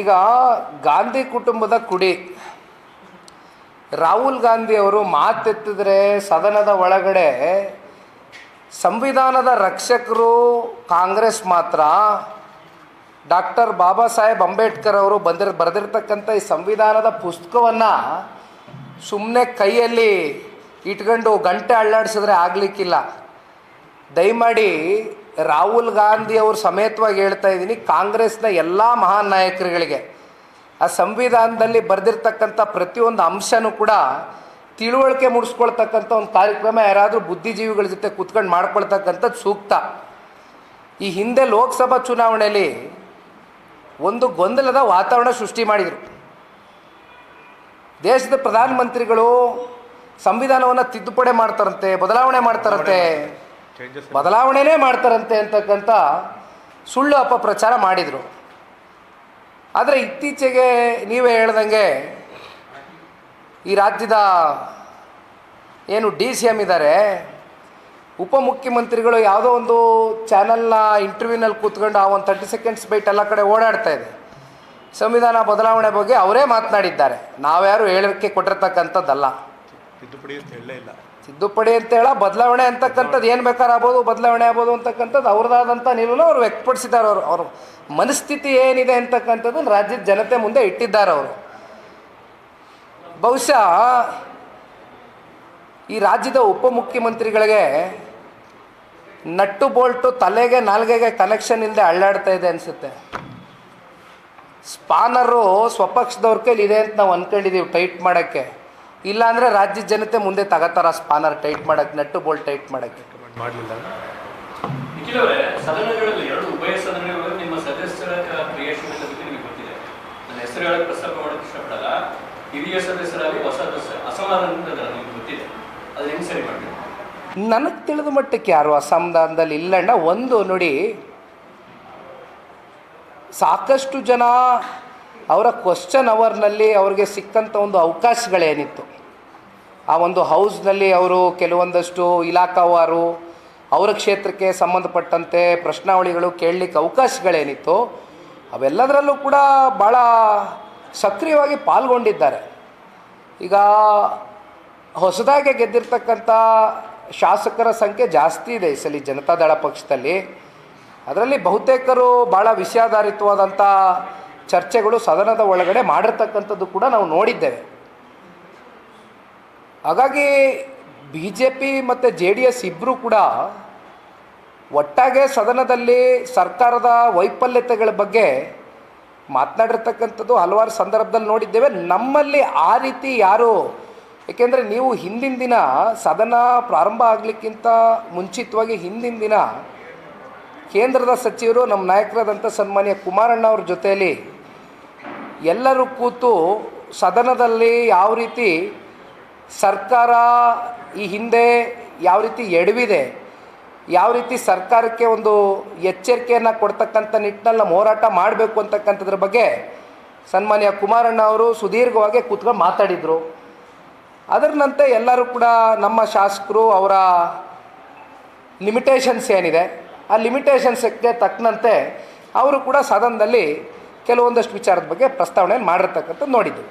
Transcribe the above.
ಈಗ ಗಾಂಧಿ ಕುಟುಂಬದ ಕುಡಿ. ರಾಹುಲ್ ಗಾಂಧಿ ಅವರು ಮಾತೆತ್ತಿದ್ರೆ ಸದನದ ಒಳಗಡೆ ಸಂವಿಧಾನದ ರಕ್ಷಕರು ಕಾಂಗ್ರೆಸ್ ಮಾತ್ರ. ಡಾಕ್ಟರ್ ಬಾಬಾ ಸಾಹೇಬ್ ಅಂಬೇಡ್ಕರ್ ಅವರು ಬಂದಿರ, ಬರೆದಿರ್ತಕ್ಕಂಥ ಈ ಸಂವಿಧಾನದ ಪುಸ್ತಕವನ್ನು ಸುಮ್ಮನೆ ಕೈಯಲ್ಲಿ ಇಟ್ಕೊಂಡು ಗಂಟೆ ಅಳ್ಳಾಡಿಸಿದ್ರೆ ಆಗಲಿಕ್ಕಿಲ್ಲ. ದಯಮಾಡಿ ರಾಹುಲ್ ಗಾಂಧಿ ಅವರು ಸಮೇತವಾಗಿ ಹೇಳ್ತಾ ಇದ್ದೀನಿ, ಕಾಂಗ್ರೆಸ್ನ ಎಲ್ಲ ಮಹಾನ್ ನಾಯಕರುಗಳಿಗೆ. ಆ ಸಂವಿಧಾನದಲ್ಲಿ ಬರೆದಿರ್ತಕ್ಕಂಥ ಪ್ರತಿಯೊಂದು ಅಂಶನೂ ಕೂಡ ತಿಳುವಳಿಕೆ ಮೂಡಿಸ್ಕೊಳ್ತಕ್ಕಂಥ ಒಂದು ಕಾರ್ಯಕ್ರಮ ಯಾರಾದರೂ ಬುದ್ಧಿಜೀವಿಗಳ ಜೊತೆ ಕೂತ್ಕೊಂಡು ಮಾಡ್ಕೊಳ್ತಕ್ಕಂಥದ್ದು ಸೂಕ್ತ. ಈ ಹಿಂದೆ ಲೋಕಸಭಾ ಚುನಾವಣೆಯಲ್ಲಿ ಒಂದು ಗೊಂದಲದ ವಾತಾವರಣ ಸೃಷ್ಟಿ ಮಾಡಿದರು. ದೇಶದ ಪ್ರಧಾನಮಂತ್ರಿಗಳು ಸಂವಿಧಾನವನ್ನು ತಿದ್ದುಪಡಿ ಮಾಡ್ತಾರಂತೆ, ಬದಲಾವಣೆ ಮಾಡ್ತಾರಂತೆ. ಬದಲಾವಣೆನೇ ಮಾಡ್ತಾರಂತೆ ಅಂತಕ್ಕಂಥ ಸುಳ್ಳು ಅಪಪ್ರಚಾರ ಮಾಡಿದರು. ಆದರೆ ಇತ್ತೀಚೆಗೆ ನೀವೇ ಹೇಳ್ದಂಗೆ ಈ ರಾಜ್ಯದ ಏನು ಡಿ ಸಿ ಎಂ ಇದ್ದಾರೆ ಉಪಮುಖ್ಯಮಂತ್ರಿಗಳು ಯಾವುದೋ ಒಂದು ಚಾನಲ್ನ ಇಂಟರ್ವ್ಯೂನಲ್ಲಿ ಕೂತ್ಕೊಂಡು ಆ ಒಂದು ತರ್ಟಿ ಸೆಕೆಂಡ್ಸ್ ಬೈಟ್ ಎಲ್ಲ ಕಡೆ ಓಡಾಡ್ತಾ ಇದೆ. ಸಂವಿಧಾನ ಬದಲಾವಣೆ ಬಗ್ಗೆ ಅವರೇ ಮಾತನಾಡಿದ್ದಾರೆ. ನಾವ್ಯಾರು ಹೇಳಿಕೆ ಕೊಟ್ಟಿರ್ತಕ್ಕಂಥದ್ದಲ್ಲ. ತಿದ್ದುಪಡಿ ಅಂತ ಹೇಳಲೇ ಇಲ್ಲ. ತಿದ್ದುಪಡಿ ಅಂತ ಹೇಳ, ಬದಲಾವಣೆ ಅಂತಕ್ಕಂಥದ್ದು ಏನು ಬೇಕಾದ್ರೆ ಆಗ್ಬೋದು, ಬದಲಾವಣೆ ಆಗ್ಬೋದು ಅಂತಕ್ಕಂಥದ್ದು ಅವ್ರದ್ದಾದಂಥ ನಿಲುವನ್ನು ಅವರು ವ್ಯಕ್ತಪಡಿಸಿದ್ದಾರೆ ಅವರು. ಅವರು ಮನಸ್ಥಿತಿ ಏನಿದೆ ಅಂತಕ್ಕಂಥದ್ದು ರಾಜ್ಯದ ಜನತೆ ಮುಂದೆ ಇಟ್ಟಿದ್ದಾರೆ ಅವರು. ಬಹುಶಃ ಈ ರಾಜ್ಯದ ಉಪಮುಖ್ಯಮಂತ್ರಿಗಳಿಗೆ ನಟ್ಟು ಬೋಲ್ಟು ತಲೆಗೆ ನಾಲ್ಗೆಗೆ ಕನೆಕ್ಷನ್ ಇಲ್ಲದೆ ಅಳ್ಳಾಡ್ತಾ ಇದೆ ಅನಿಸುತ್ತೆ. ಸ್ಪಾನರು ಸ್ವಪಕ್ಷದವ್ರ ಕೈಲಿ ಇದೆ ಅಂತ ನಾವು ಅಂದ್ಕೊಂಡಿದ್ದೀವಿ ಟೈಟ್ ಮಾಡೋಕ್ಕೆ. ಇಲ್ಲಾಂದರೆ ರಾಜ್ಯದ ಜನತೆ ಮುಂದೆ ತಗೋತಾರ ಸ್ಪಾನರ್ ಟೈಟ್ ಮಾಡೋಕ್ಕೆ ನಟ್ಟು ಬೋಲ್ಟ್ ಟೈಟ್ ಮಾಡೋಕ್ಕೆ. ಮಾಡಲಿಲ್ಲ. ನಿಖಿಲ್ ಅವರೇ ಸದನಗಳಲ್ಲಿ ಎರಡು ಉಭಯ ಸದನಗಳಲ್ಲಿ ನಿಮ್ಮ ಸದಸ್ಯರ ಕ್ರಿಯಾಶೀಲತೆ ಬಗ್ಗೆ ನಿಮಗೆ ಗೊತ್ತಿದೆ. ನನ್ನ ಹೆಸರು ಹೇಳಕ್ಕೆ ಪ್ರಸ್ತಾಪ ಮಾಡೋಕ್ಕೆ ಇಷ್ಟಪಡಲ್ಲ. ಹಿರಿಯ ಸದಸ್ಯರಾಗಿ ಹೊಸ ಸದಸ್ಯ ಅಸಮಾಧಾನದಿಂದ ಅದರ ನಿಮ್ಗೆ ಗೊತ್ತಿದೆ. ಅದು ಹೆಂಗೆ ಸರಿ ಮಾಡಬೇಕು ನನಗೆ ತಿಳಿದ ಮಟ್ಟಕ್ಕೆ ಯಾರು ಅಸಮಾಧಾನದಲ್ಲಿ ಇಲ್ಲಣ್ಣ ಒಂದು ನೋಡಿ ಸಾಕಷ್ಟು ಜನ ಅವರ ಕ್ವಶನ್ ಅವರ್ನಲ್ಲಿ ಅವ್ರಿಗೆ ಸಿಕ್ಕಂಥ ಒಂದು ಅವಕಾಶಗಳೇನಿತ್ತು. ಆ ಒಂದು ಹೌಸ್ನಲ್ಲಿ ಅವರು ಕೆಲವೊಂದಷ್ಟು ಇಲಾಖಾವಾರು ಅವರ ಕ್ಷೇತ್ರಕ್ಕೆ ಸಂಬಂಧಪಟ್ಟಂತೆ ಪ್ರಶ್ನಾವಳಿಗಳು ಕೇಳಲಿಕ್ಕೆ ಅವಕಾಶಗಳೇನಿತ್ತು, ಅವೆಲ್ಲದರಲ್ಲೂ ಕೂಡ ಭಾಳ ಸಕ್ರಿಯವಾಗಿ ಪಾಲ್ಗೊಂಡಿದ್ದಾರೆ. ಈಗ ಹೊಸದಾಗಿ ಗೆದ್ದಿರ್ತಕ್ಕಂಥ ಶಾಸಕರ ಸಂಖ್ಯೆ ಜಾಸ್ತಿ ಇದೆ ಈ ಸಲ ಜನತಾದಳ ಪಕ್ಷದಲ್ಲಿ. ಅದರಲ್ಲಿ ಬಹುತೇಕರು ಭಾಳ ವಿಷಯಾಧಾರಿತವಾದಂಥ ಚರ್ಚೆಗಳು ಸದನದ ಒಳಗಡೆ ಮಾಡಿರ್ತಕ್ಕಂಥದ್ದು ಕೂಡ ನಾವು ನೋಡಿದ್ದೇವೆ. ಹಾಗಾಗಿ ಬಿ ಜೆ ಪಿ ಮತ್ತು ಜೆ ಡಿ ಎಸ್ ಇಬ್ಬರೂ ಕೂಡ ಒಟ್ಟಾಗೆ ಸದನದಲ್ಲಿ ಸರ್ಕಾರದ ವೈಫಲ್ಯತೆಗಳ ಬಗ್ಗೆ ಮಾತನಾಡಿರ್ತಕ್ಕಂಥದ್ದು ಹಲವಾರು ಸಂದರ್ಭದಲ್ಲಿ ನೋಡಿದ್ದೇವೆ. ನಮ್ಮಲ್ಲಿ ಆ ರೀತಿ ಯಾರು, ಏಕೆಂದರೆ ನೀವು ಹಿಂದಿನ ದಿನ ಸದನ ಪ್ರಾರಂಭ ಆಗಲಿಕ್ಕಿಂತ ಮುಂಚಿತವಾಗಿ ಹಿಂದಿನ ದಿನ ಕೇಂದ್ರದ ಸಚಿವರು, ನಮ್ಮ ನಾಯಕರಾದಂಥ ಸನ್ಮಾನ್ಯ ಕುಮಾರಣ್ಣ ಅವ್ರ ಜೊತೆಯಲ್ಲಿ ಎಲ್ಲರೂ ಕೂತು ಸದನದಲ್ಲಿ ಯಾವ ರೀತಿ ಸರ್ಕಾರ ಈ ಹಿಂದೆ ಯಾವ ರೀತಿ ಎಡವಿದೆ, ಯಾವ ರೀತಿ ಸರ್ಕಾರಕ್ಕೆ ಒಂದು ಎಚ್ಚರಿಕೆಯನ್ನು ಕೊಡ್ತಕ್ಕಂಥ ನಿಟ್ಟಿನಲ್ಲಿ ನಮ್ಮ ಹೋರಾಟ ಮಾಡಬೇಕು ಅಂತಕ್ಕಂಥದ್ರ ಬಗ್ಗೆ ಸನ್ಮಾನ್ಯ ಕುಮಾರಣ್ಣ ಅವರು ಸುದೀರ್ಘವಾಗಿ ಕೂತ್ಕೊಂಡು ಮಾತಾಡಿದರು. ಅದರಂತೆ ಎಲ್ಲರೂ ಕೂಡ ನಮ್ಮ ಶಾಸಕರು ಅವರ ಲಿಮಿಟೇಷನ್ಸ್ ಏನಿದೆ, ಆ ಲಿಮಿಟೇಷನ್ಸ್ಗೆ ತಕ್ಕಂತೆ ಅವರು ಕೂಡ ಸದನದಲ್ಲಿ ಕೆಲವೊಂದಷ್ಟು ವಿಚಾರದ ಬಗ್ಗೆ ಪ್ರಸ್ತಾವನೆ ಮಾಡಿರ್ತಕ್ಕಂಥದ್ದು ನೋಡಿದ್ದೀವಿ